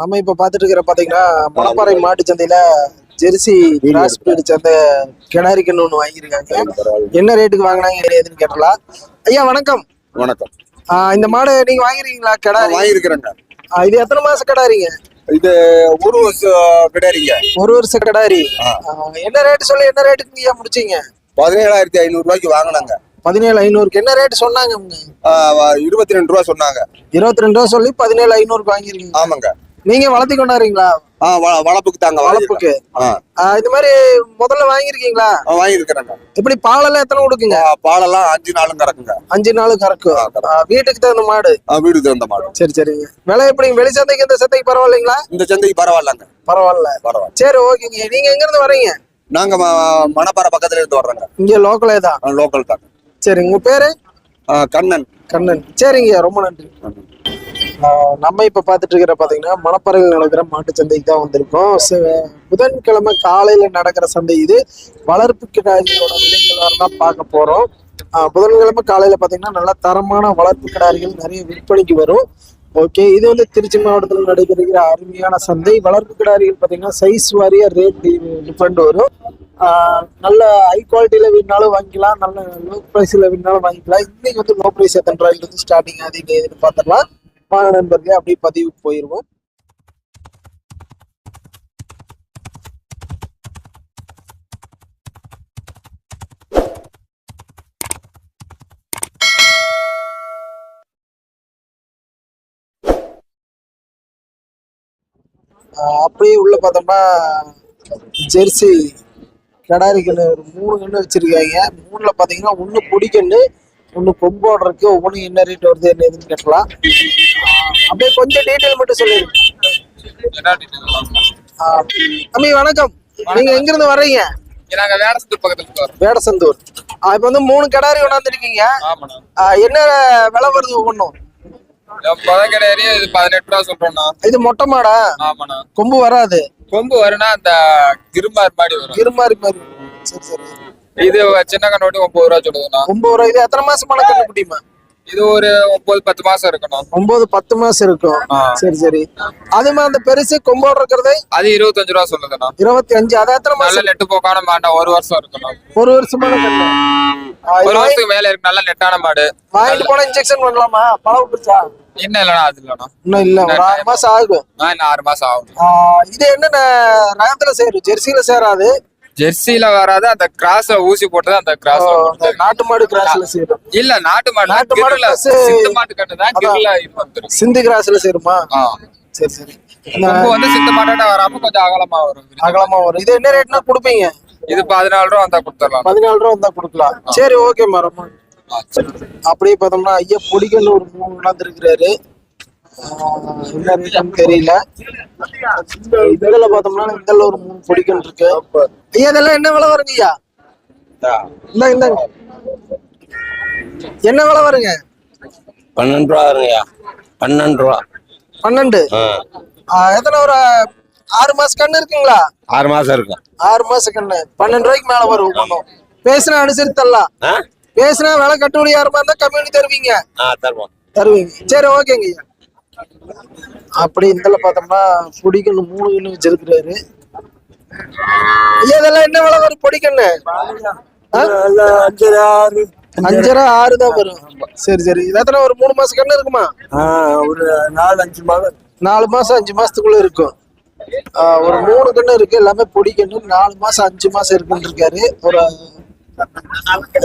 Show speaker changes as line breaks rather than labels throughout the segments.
நம்ம இப்ப பாத்துட்டு இருக்கிற பாத்தீங்கன்னா மணப்பாறை மாட்டு சந்தையில ஜெர்சி கிராஸ் பிரீடு சேர்ந்த கிணறு கண்ணு ஒண்ணு வாங்கியிருக்காங்க. என்ன ரேட்டுக்கு வாங்கினாங்க ஏதுன்னு கேட்டலாம் ஐயா வணக்கம்.
வணக்கம்.
இந்த மாடு நீங்க வாங்கிருக்கீங்களா கிடாரி?
வாங்கியிருக்கிறேங்க
இது எத்தனை மாசம் கிடாரிங்க?
இது ஒரு வருஷம் கிடையாதுங்க
ஒரு வருஷம் கிடாரி. என்ன ரேட் சொல்லி என்ன ரேட்டுக்கு ஐயா முடிச்சீங்க?
பதினேழாயிரத்தி ஐநூறு ரூபாய்க்கு வாங்கினாங்க.
பதினேழு ஐநூறுக்கு. என்ன ரேட் சொன்னாங்க
இருபத்தி ரெண்டு ரூபா சொன்னாங்க.
இருபத்தி ரெண்டு ரூபா சொல்லி பதினேழு ஐநூறுக்கு வாங்கிருக்கீங்க
ஆமாங்க.
நீங்க வளர்த்தி கொண்டாடுறீங்களா?
ஆ வ- வளர்ப்புக்கு தாங்க
ஆஹ் இந்த மாதிரி முதல்ல வாங்கிருக்கீங்களா
ஆ, வாங்கியிருக்கிறேங்க.
இப்படி பாலெல்லாம் எத்தனை கொடுக்குங்க?
பாலெல்லாம் அஞ்சு நாளும் கறக்குங்க.
அஞ்சு நாள் கறக்கும். வீட்டுக்கு தகுந்த மாடு?
ஆ, வீடு தகுந்த மாடு.
சரி சரிங்க விலை எப்படி வெளி சந்தைக்கு இந்த சந்தைக்கு பரவாயில்லைங்களா?
இந்த சந்தைக்கு பரவாயில்லங்க.
பரவாயில்ல.
பரவாயில்ல.
சரி ஓகேங்க. நீங்க எங்க இருந்து வர்றீங்க
நாங்க மணப்பாறை பக்கத்துல இருந்து வர்றோங்க.
இங்க லோக்கலே தான்.
லோக்கல் தாங்க
சரி உங்க பேரு?
கண்ணன்.
கண்ணன். சரிங்க. ரொம்ப நன்றி. நம்ம இப்ப பாத்துட்டு இருக்கிற பாத்தீங்கன்னா மணப்பறையில் நடக்கிற மாட்டு சந்தைக்கு தான் வந்திருக்கோம். புதன்கிழமை காலையில நடக்கிற சந்தை இது. வளர்ப்பு கிடாரிகளோட விலைகள் தான் பார்க்க போறோம். புதன்கிழமை காலையில பாத்தீங்கன்னா நல்ல தரமான வளர்ப்பு கிடாரிகள் நிறைய விற்பனைக்கு வரும். ஓகே இது வந்து திருச்சி மாவட்டத்தில் நடைபெறுகிற அருமையான சந்தை. வளர்ப்பு கிடாரிகள் பாத்தீங்கன்னா சைஸ் வாரியா ரேட் டிஃபரெண்ட் வரும். நல்ல ஹை குவாலிட்டியில வேணாலும் வாங்கிக்கலாம். நல்ல லோ ப்ரைஸ்ல வேணாலும் வாங்கிக்கலாம். இன்னைக்கு வந்து லோ ப்ரைஸ் எத்தனை ரூபாயிலிருந்து ஸ்டார்டிங் அது இது வாங்க நண்பர்களே அப்படியே பதிவுக்கு போயிடுவோம் அப்படியே உள்ள பார்த்தோம்னா ஜெர்சி கிடாரி கண்ணு ஒரு மூணு கண்ணு வச்சிருக்காங்க. மூணுல பாத்தீங்கன்னா ஒன்னு பொடி கண்ணு ஒண்ணு கொம்போட இருக்கு. ஒவ்வொன்றும் என்ன ரேட் வருது என்ன எதுன்னு கேட்கலாம். அப்படியே கொஞ்சம் டீட்டெயில் மட்டும் சொல்லிடுங்க தம்பி வணக்கம். நீங்க எங்க இருந்து வர்றீங்க?
நாங்க வேடசத்தூர் பக்கத்துல
வேடசந்தூர். இப்ப வந்து மூணு கிடாரி கொண்டாந்துருக்கீங்க என்ன விலை வருது ஒவ்வொன்றும்?
பதினெட்டு ரூபா சொல்றோம்ண்ணா.
இது மொட்டை மாடா?
ஆமாண்ணா.
கொம்பு வராது?
கொம்பு வரும்னா அந்த கிருமார் மாதிரி வரும்.
இருமாறி மாதிரி. சரி சரி.
இது சின்ன கண்ணோட்டி ஒன்பது ரூபா சொல்லுதுண்ணா.
ஒன்பது ரூபா. இது எத்தனை மாசமான கண்ணு குட்டிமா
இது ஒரு ஒன்பது பத்து மாசம் இருக்கணும்.
ஒன்பது பத்து மாசம் இருக்கும். சரி சரி. அது மாதிரி அந்த பெருசு கொம்போட இருக்கிறது?
அது இருபத்தஞ்சு ரூபா சொல்லுதுண்ணா.
இருபத்தி அஞ்சு அது எத்தனை
நல்ல நெட்டு போக்கான மாட்டா ஒரு வருஷம் இருக்கணும்.
ஒரு வருஷமான இது
ஒரு வருஷத்துக்கு மேல இருக்கு நல்ல நெட்டான மாடு.
வாங்கிட்டு போனா இன்ஜெக்ஷன் பண்ணலாமா? பழம் விட்டுச்சா
இன்னும் இல்லைண்ணா அது இல்லைண்ணா.
இன்னும் இல்ல. ஒரு ஆறு மாசம் ஆகும்.
ஆறு மாசம் ஆகும்.
இது என்னென்ன ரகத்துல சேரும்? ஜெர்சியில சேராது?
ஜெர்சில வராது அந்த கிராஸ்ல ஊசி போட்டது அந்த கிராஸ்
நாட்டு மாடு கிராஸ்ல சேரும்.
இல்ல நாட்டு மாடு
நாட்டு மாடு
கிருல
plus
சிந்து மாட்டு கட்டு தான்
அதான்.
கிருல இது வந்துரும்.
சிந்து கிராஸ்ல சேருமா. சரி சரி.
வந்து சிந்து மாட்டோட வராம கொஞ்சம் அகலமா வரும்.
அகலமா வரும். இது என்ன ரேட்னா கொடுப்பீங்க?
இது பதினாலு ரூபா வந்தா கொடுத்துடலாம்.
பதினாலு ரூபா வந்தா கொடுக்கலாம். சரி ஓகே மரம். அப்படியே பார்த்தோம்னா ஐயா பொடிக்கல் ஒரு மூணு ரேட்டுன்னு தெரியல. இதுல பார்த்தோம்னா இதுல ஒரு மூணு பொடிக்கல் இருக்கு. ஐயா இதெல்லாம் என்ன விலை வருங்க ஐயா இந்த இந்தாங்க என்ன விலை வருங்க?
பன்னெண்டு ரூபா வருங்கய்யா. பன்னெண்டு ரூபா.
பன்னெண்டு. எத்தனை ஒரு ஆறு மாசம் கண்ணு இருக்குங்களா?
ஆறு மாசம் இருக்கும்.
ஆறு மாசம் கண்ணு. பன்னெண்டு ரூபாய்க்கு மேல வரும் ஒவ்வொன்றும் பேசினா அனுசரித்து தரலாம் பேசினா விலை கட்டுப்படி யாருமா இருந்தா கம்மி பண்ணி தருவீங்க தருவீங்க. சரி ஓகேங்க ஐயா அப்படி இந்தல பார்த்தோம்னா பொடிக்கண்ணு மூணு கண்ணு வச்சிருக்கிறாரு. இதெல்லாம் என்ன விலை வரும் பொடிக்கண்ணு? அஞ்சரை ஆறு தான் வரும். சரி சரி. இது எத்தனை? ஒரு மூணு மாசம் கண்ணு இருக்குமா?
ஒரு நாலு அஞ்சு மாதம்.
நாலு மாசம் அஞ்சு மாசத்துக்குள்ள இருக்கும். ஒரு மூணு கண்ணு இருக்கு. எல்லாமே பொடி கண்ணு நாலு மாசம் அஞ்சு மாசம் இருக்குன்னு இருக்காரு. ஒரு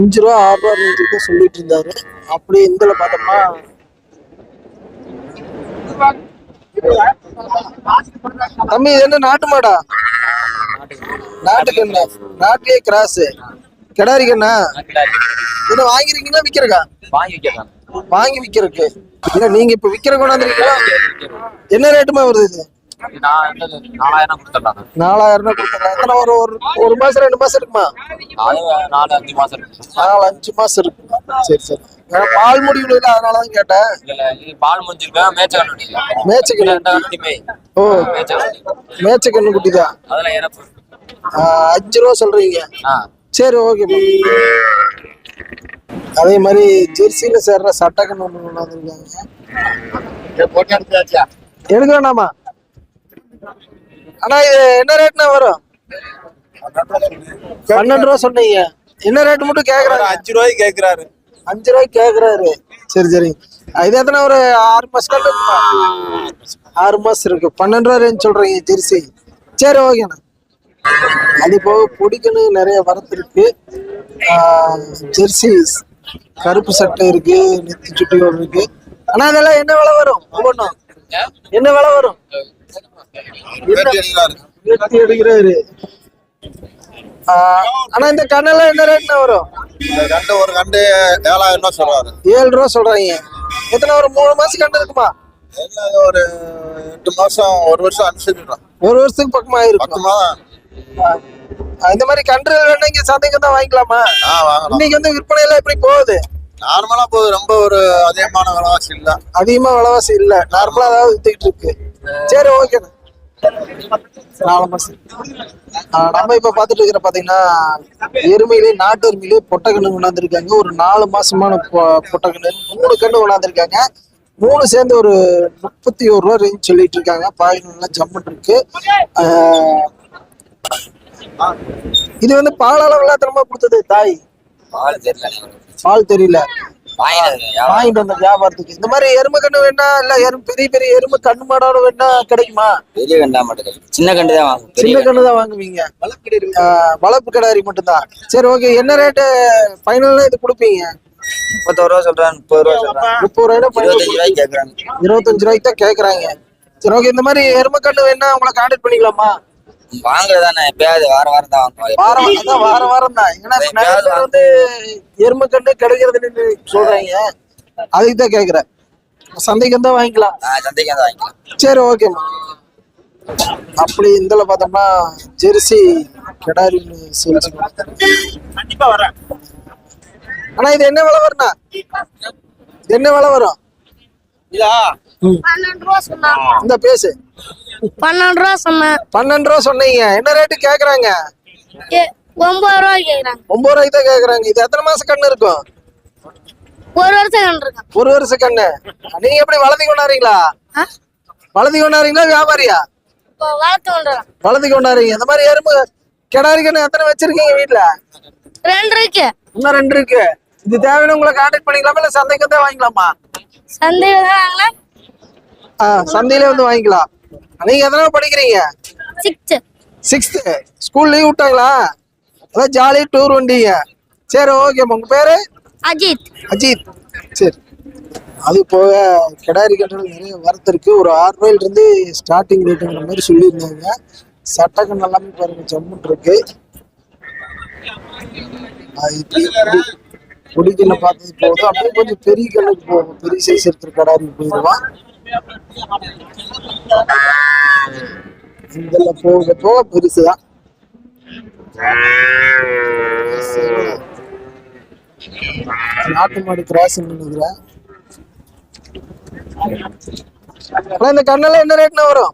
அஞ்சு ரூபா ஆறு ரூபா சொல்லிட்டு இருந்தாரு. அப்படி இந்தல பார்த்தோம்னா தம்பி இது என்ன நாட்டு மாடா? நாட்டு கண்ணு நாட்டிலே கிராஸ். கிடாரி கண்ணா இது வாங்கிருக்கீங்களா விக்கிறக்கா?
வாங்கி
விக்கிறதுக்கு. இல்ல நீங்க இப்ப விக்கிற கொண்டாந்துருக்கீங்களா? என்ன ரேட்டுமா வருது இது?
நாலாயிரம் கொடுத்துடலாம்.
நாலாயிரம் ரூபாய் கொடுத்துருக்கேன் எத்தனை ஒரு ஒரு மாசம் ரெண்டு மாசம் இருக்குமா?
நாலு அஞ்சு மாசம் இருக்கு
நாலு அஞ்சு மாசம் இருக்கு சரி. சரி பால் முடிவு இல்லை அதனாலதான் கேட்டேன்.
இல்ல பால் முடிஞ்சிருக்கேன்
மேய்ச்சக்கண்ணு
ரெண்டு கண்ணுடி மேய்
ஓ. மேய்ச்சக்கண்ணு குட்டி தான்
அதுல இறப்பு
அஞ்சு ரூபா சொல்றீங்க. சரி ஓகே அதே மாதிரி ஜெர்சியில சேர்ற சட்டக்கண்ணு ஒண்ணு கொண்டாந்துருக்காங்க எடுக்க வேணாமா ஆனா இது என்ன ரேட்னா வரும்? பன்னெண்டு ரூபா சொன்னீங்க. என்ன ரேட் மட்டும் கேக்குறாங்க?
அஞ்சு ரூபாய்க்கு கேக்குறாரு.
அஞ்சு ரூபாய்க்கு கேக்குறாரு. சரி சரி. இது எத்தனை ஒரு ஆறு மாசம் ஆறு மாசம் இருக்கு. பன்னெண்டு ரூபா ரேஞ்ச் சொல்றீங்க ஜெர்சி. சரி ஓகேண்ணா அது போக பொடிக்கன்னு நிறைய வரத்து இருக்கு. ஜெர்சி கருப்பு சட்டை இருக்கு நெத்தி சுட்டியோடு இருக்கு. ஆனா அதெல்லாம் என்ன விலை வரும்? ஒவ்வொன்றும். என்ன விலை வரும்? வெட்டி எடுக்கிறாரு ஆனா இந்த கண்ணெல்லாம் என்ன ரேட்னா வரும்?
இந்த கண்டு ஒரு கண்டு ஏழாயிரம் ரூபாய் சொல்றாரு.
ஏழு ரூபா சொல்றாங்க. எத்தனை ஒரு மூணு மாசம் கண்டு இருக்குமா?
ஒரு எட்டு மாசம் ஒரு வருஷம் அனுசரிச்சுட்டோம்
ஒரு வருஷத்துக்கு பக்கமா இருக்கும். இந்த மாதிரி கன்று இங்க சந்தைக்கு தான் வாங்கிக்கலாமா? இன்னைக்கு வந்து விற்பனை எல்லாம் எப்படி போகுது?
நார்மலா போகுது. ரொம்ப ஒரு அதிகமான விலைவாசி இல்ல.
அதிகமா விலைவாசி இல்ல. நார்மலா அதாவது வித்துக்கிட்டு இருக்கு. சரி ஓகேண்ணா நாலு மாசம் நம்ம இப்ப பாத்துட்டு இருக்கிற பாத்தீங்கன்னா எருமையிலே நாட்டு எருமையிலே பொட்டக்கண்ணு கொண்டாந்துருக்காங்க ஒரு நாலு மாசமான பொ- பொட்டக்கண்ணு மூணு கண்ணு கொண்டாந்துருக்காங்க மூணு சேர்ந்து ஒரு முப்பத்தி ஒரு ரூபா ரேஞ்ச் சொல்லிட்டு இருக்காங்க. பாய் நல்லா ஜம்முன் இருக்கு. இது வந்து பால் அளவுல தினமா கொடுத்தது தாய்?
பால் தெரியல.
பால் தெரியல.
வாங்கினது
வாங்கிட்டு வந்த வியாபாரத்துக்கு. இந்த மாதிரி எருமை கண்ணு வேணா இல்ல எருமை பெரிய பெரிய எருமை கண்ணு மாடோட வேணா கிடைக்குமா?
பெரிய கண்டா மட்டும் சின்ன கண்டு தான் வாங்கும்
சின்ன கண்ணு தான் வாங்குவீங்க. வளர்ப்பு கிடாரி மட்டும்தான். சரி ஓகே என்ன ரேட்டு ஃபைனல்ல இது கொடுப்பீங்க?
முப்பத்தோரு ரூபா சொல்றேன் முப்பது ரூபா சொல்றேன்.
முப்பது ரூபாய்
இருபத்தஞ்சு ரூபாய்க்கு கேக்குறாங்க.
இருபத்தஞ்சு ரூபாய்க்கு தான் கேக்குறாங்க. சரி ஓகே இந்த மாதிரி எருமை கண்ணு வேணா உங்களை கான்டாக்ட் பண்ணிக்கலாமா?
வாங்குறது தானே எப்பயாவது வார வாரம் தான் வாங்குவோம்.
வாரம் அதான் வாரம் வாரம் தான். ஏன்னா வந்து எருமை கண்ணு கிடைக்கிறதுன்னு சொல்றாங்க. அதுக்கு தான் கேக்குறேன். சந்தைக்கு வந்தா வாங்கிக்கலாம்.
சந்தைக்கு வந்து வாங்கிக்கலாம்.
சரி ஓகேம்மா அப்படி இதில் பார்த்தோம்னா ஜெர்சி கிடாரின்னு சேல்ஸ்
கண்டிப்பா வரேன்.
ஆனா இது என்ன விலை இது என்ன விலை வரும்?
பன்னெண்டு ரூபா சொன்னான்
இந்த பேசு.
பன்னெண்டு ரூபா சொன்னேன்.
பன்னெண்டு ரூபா சொன்னீங்க. என்ன ரேட்டு கேக்குறாங்க?
ஒன்பது ரூபா கேக்குறாங்க.
ஒன்பது ரூபாய்க்கு தான் கேக்குறாங்க. இது எத்தனை மாசம் கண்ணு இருக்கும்?
ஒரு வருஷம்
ஒரு வருஷம் கண்ணு. நீங்க எப்படி வளர்த்தி கொண்டாடுறீங்களா?
ஆ?
வளர்த்தி கொண்டாடுறீங்களா வியாபாரியா?
வளர்த்து கொண்டுறான்
வளர்த்தி இந்த மாதிரி எறும்பு கிடாரி கண்ணு எத்தனை வச்சிருக்கீங்க வீட்டுல
ரெண்டு இருக்கு
இன்னும் ரெண்டு இருக்கு இது தேவைன்னு உங்களை கான்டாக்ட் பண்ணிக்கலாமா இல்ல சந்தைக்கு தான் வாங்கிக்கலாமா?
தான்
ஆ சந்தையிலே வந்து வாங்கிக்கலாம். நீங்க எத்தனை படிக்கிறீங்க?
சிக்ஸ்
சிக்ஸ்த்து ஸ்கூல் லீவ் விட்டாங்களா? அதான் ஜாலி டூர் வந்தீங்க. சரி ஓகே உங்க பேரு?
அஜித்.
அஜித். சரி. அது போக கிடாரி கட்டணம் நிறைய வரத்து இருக்கு. ஒரு ஆறு ரூபாயில இருந்து ஸ்டார்டிங் ரேட்டுங்கிற மாதிரி சொல்லியிருந்தாங்க. சட்டக்கண் எல்லாமே பாருங்க ஜம்முன் இருக்கு. பொடி- பார்த்தது போதும். அப்படியே கொஞ்சம் பெரிய கல்லுக்கு போகும். பெரிய சைஸ் இருக்கிற கடாரி போயிடுவான் இதெல்லாம் போக போக பெருசுதான் நாட்டு மாடு கிராசிங் நினைக்கிறேன் இந்த கண்ணெல்லாம் என்ன ரேட்னா வரும்?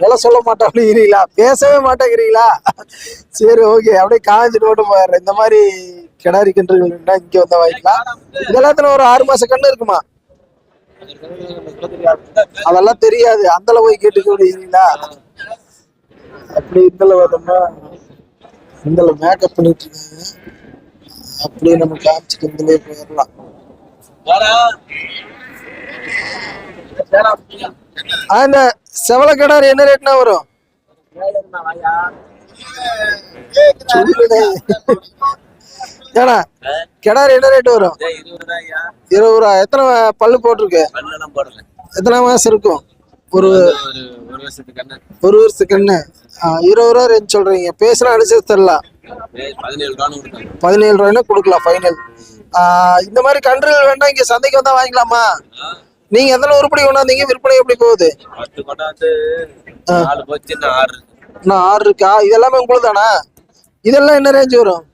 எல்லாம் சொல்ல மாட்டேங்கிறீங்களா பேசவே மாட்டேங்கிறீங்களா? சரி ஓகே. அப்படியே காஞ்சிட்டு ஓட்டு போயிடுறேன் இந்த மாதிரி கிணறு கன்றுகள் இருந்தா இங்க வந்தா வாங்கிக்கலாம். இதெல்லாத்துல ஒரு ஆறு மாச கண்ணு இருக்குமா? அதெல்லாம் தெரியாது. அந்தல போய் கேட்டுக்க விடுவீங்களா அப்படி இந்தல பார்த்தோம்னா இந்தல மேக்கப் பண்ணிட்டு இருக்காங்க. அப்படியே நம்ம காமிச்சிட்டு இந்தலே போயிடலாம். ஆ, இந்த செவல கிடாரி என்ன ரேட்னா வரும். ஏடா கிடாரி என்ன ரேட் வரும்? இருபது ரூபா. எத்தனை பல்லு போட்டிருக்கு? எத்தனை மாசம் இருக்கும்? ஒரு
ஒரு வருஷத்துக்கு என்ன
இருபது ரூபா ரேஞ்ச் சொல்றீங்க. பேசுனா அனுசரிச்சு தரலாம்
பதினேழு
ரூபாய்னா கொடுக்கலாம் ஃபைனல் இந்த மாதிரி கன்றுகள் வேணா இங்க சந்தைக்கு வந்தா வாங்கிக்கலாமா? நீங்க எத்தனை உருப்படி கொண்டாந்தீங்க விற்பனை எப்படி போகுது?
இன்னும் ஆறு இருக்கு.
இன்னும் ஆறு இருக்கா? இது எல்லாமே உங்களுக்கு தானா இதெல்லாம் என்ன ரேஞ்ச் வரும்?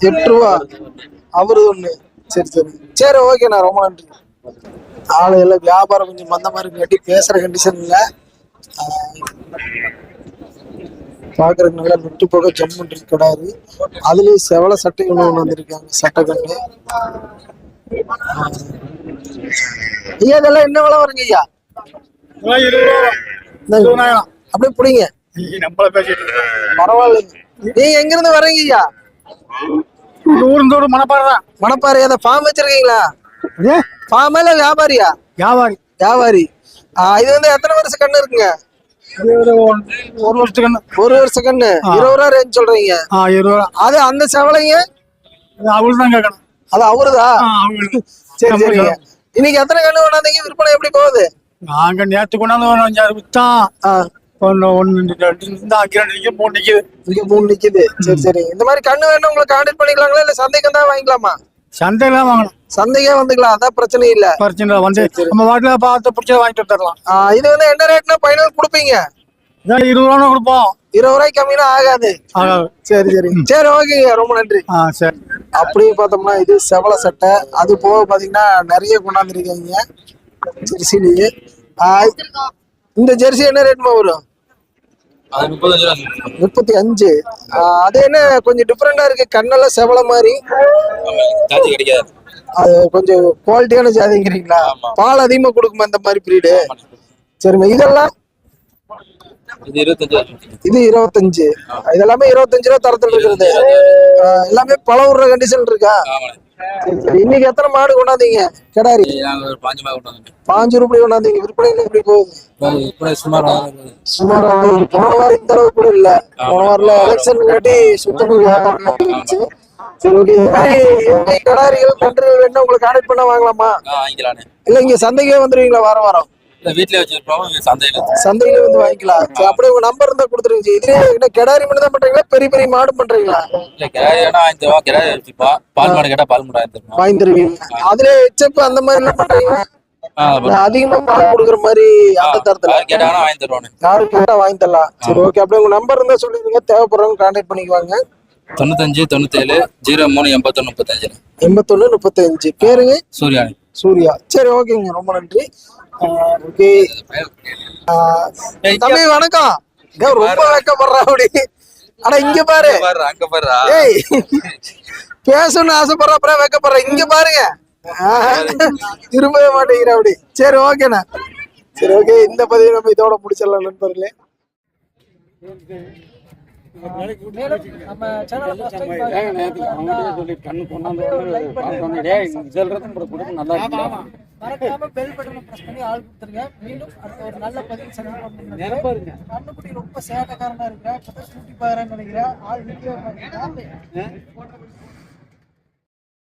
எட்டு ரூபா
அவரு ஒண்ணு. சரி சரி. சரி ஓகேண்ணா ரொம்ப நன்றி. ஆளு எல்லாம் வியாபாரம் கொஞ்சம் மந்த மாதிரி கட்டி பேசுற கண்டிஷன் இல்ல. பாக்குறதுக்கு நல்லா நெட்டு போக ஜம்முன் இருக்கு கிடாரு அதுலயும் செவல சட்டை ஒண்ணு வந்திருக்காங்க சட்டை கண்ணு ஐயா இதெல்லாம் என்ன விலை வருங்க ஐயா? அப்படியே பிடிங்க. பரவாயில்ல நீங்க எங்க இருந்து வர்றீங்க ஐயா
இந்த ஊர் இந்த ஊர் மனப்பாறை தான்
மணப்பாறை ஏதாவது ஃபார்ம் வச்சிருக்கீங்களா? ஃபார்மா இல்ல வியாபாரியா?
வியாபாரி.
வியாபாரி. இது வந்து எத்தனை வருஷம் கண்ணு இருக்குங்க?
ஒரு ஒரு வருஷத்துக்கு
ஒரு வருஷம் கண்ணு. இருபது ரூபா ரேஞ்ச் சொல்றீங்க.
இருபது ரூபா.
அது அந்த செவலைங்க?
தான் கேட்கணும்.
அது அவருதா? சரி சரிங்க. இன்னைக்கு எத்தனை கண்ணு கொண்டாந்தீங்க? விற்பனை எப்படி போகுது?
நாங்க நேத்து கொண்டாந்து வித்தான்
ஆ,
ஒன்னு ஒன்னு ரெண்டு இந்த அங்கே ரெண்டு நிக்க மூணு நிக்குது.
இங்க மூணு நிக்குது. சரி சரி. இந்த மாதிரி கண்ணு வேணும் உங்களுக்கு கான்டாக்ட் பண்ணிக்கலாங்களா இல்ல சந்தைக்கு தான் வாங்கிக்கலாமா?
சந்தையில தான் வாங்கணும்.
சந்தைக்கே வந்துக்கலாம். அதான் பிரச்சனை இல்ல.
பிரச்சனை இல்லை. வந்து நம்ம வாட்டில பார்த்து பிடிச்சத வாங்கிட்டு வந்துடலாம்.
இது வந்து என்ன ரேட்னா ஃபைனல் கொடுப்பீங்க?
இதான் இருபது ரூபா கொடுப்போம்.
இருபது ரூபாய்க்கு கம்மினா ஆகாது. சரி சரி. சரி ஓகேங்க ரொம்ப நன்றி.
ஆ சரி.
அப்படியே பார்த்தோம்னா இது செவல சட்டை. அது போக பாத்தீங்கன்னா நிறைய கொண்டாந்துருக்காங்க. ஜெர்சிலேயே இந்த ஜெர்சி என்ன ரேட்மா வரும்? முப்பத்தி அஞ்சு அது என்ன கொஞ்சம் டிஃப்ரெண்டா இருக்கு. கண்ணெல்லாம் செவல மாதிரி.
கிடைக்காது.
அது கொஞ்சம் குவாலிட்டியான ஜாதிங்கிறீங்களா பால் அதிகமா கொடுக்குமா இந்த மாதிரி பிரீடு சரிம்மா இதெல்லாம்?
இது இருபத்தஞ்சு
இது இருபத்தஞ்சு. இதெல்லாமே இருபத்தஞ்சு ரூபா தரத்துல இருக்கிறது. எல்லாமே பழ விடுற கண்டிஷன் இருக்கா. இன்னைக்கு எத்தனை மாடு கொண்டாந்தீங்க? கிடாரி.
பாஞ்சு
ரூபாய் கொண்டாந்தீங்க. விற்பனை எப்படி போகுது?
சுமார்
சுமார் போன வாரம் இந்த அளவுக்கு கூட இல்ல. போன வாரம்ல எலெக்ஷன் காட்டி சுத்தமாக வியாபாரம். சரி ஓகே. கடாரிகள் கன்றுகள் வேணும் உங்களுக்கு கான்டாக்ட் பண்ண வாங்கலாமா? இல்ல இங்க சந்தைக்கே வந்துருவீங்களா? வாரம் வாரம்.
வச்சிருப்போம் சந்தையில்
சந்தையில வந்து வாங்கிக்கலாம். அப்படியே உங்க நம்பர் இருந்தா கொடுத்துருங்க இதுலயே என்ன கிடாரி மட்டும் தான் பண்றீங்களா? பெரிய பெரிய மாடு பண்றீங்களா?
இல்லை வேணா வச்சுப்பா பால் மாடு கேட்டால் பால் மாடு வாங்கி தருவோம்.
வாங்கி தருவீங்க. அதுல அந்த மாதிரி எல்லாம் பண்றீங்களா? அதிகமா பால் கொடுக்குற மாதிரி அந்த தரத்துல.
கேட்டாங்கன்னா வாங்கி தருவானே.
யாரு கேட்டா வாங்கி தரலாம். சரி ஓகே அப்படியே உங்க நம்பர் இருந்தா சொல்லிருங்க தேவைப்படுறவங்க கான்டாக்ட் பண்ணிக்குவாங்க.
தொண்ணூத்தஞ்சு தொண்ணூத்தேழு ஜீரோ மூணு எண்பத்தொன்று முப்பத்தஞ்சு
எண்பத்தொன்னு முப்பத்தஞ்சு. பேருங்க.
சூர்யானி.
சூர்யா. சரி ஓகேங்க ரொம்ப நன்றி. ஓகே தம்பி வணக்கம். ரொம்ப வெக்கப்படுறா அப்படி. அட இங்க பாரு.
பாரு அங்க பாருடா
ஏய் பேசணும்னு ஆசைப்படுற அப்புறம் வெக்கப்படுற. இங்க பாருங்க. திரும்பவே மாட்டேங்கிற அப்படி. சரி ஓகேண்ணா சரி ஓகே இந்த பதிவு நம்ம இதோட முடிச்சிடலாம் நண்பர்களே.
மறக்காம பெல் பட்டனை பிரஸ் பண்ணி ஆள் கொடுத்துருங்க. மீண்டும் அடுத்த ஒரு நல்ல பதிவு சந்திப்போம் கண்ணுக்குட்டி ரொம்ப சேட்டக்காரனா இருக்கிறேன் சூட்டி பாக்குறேன்னு நினைக்கிறேன். ஆள்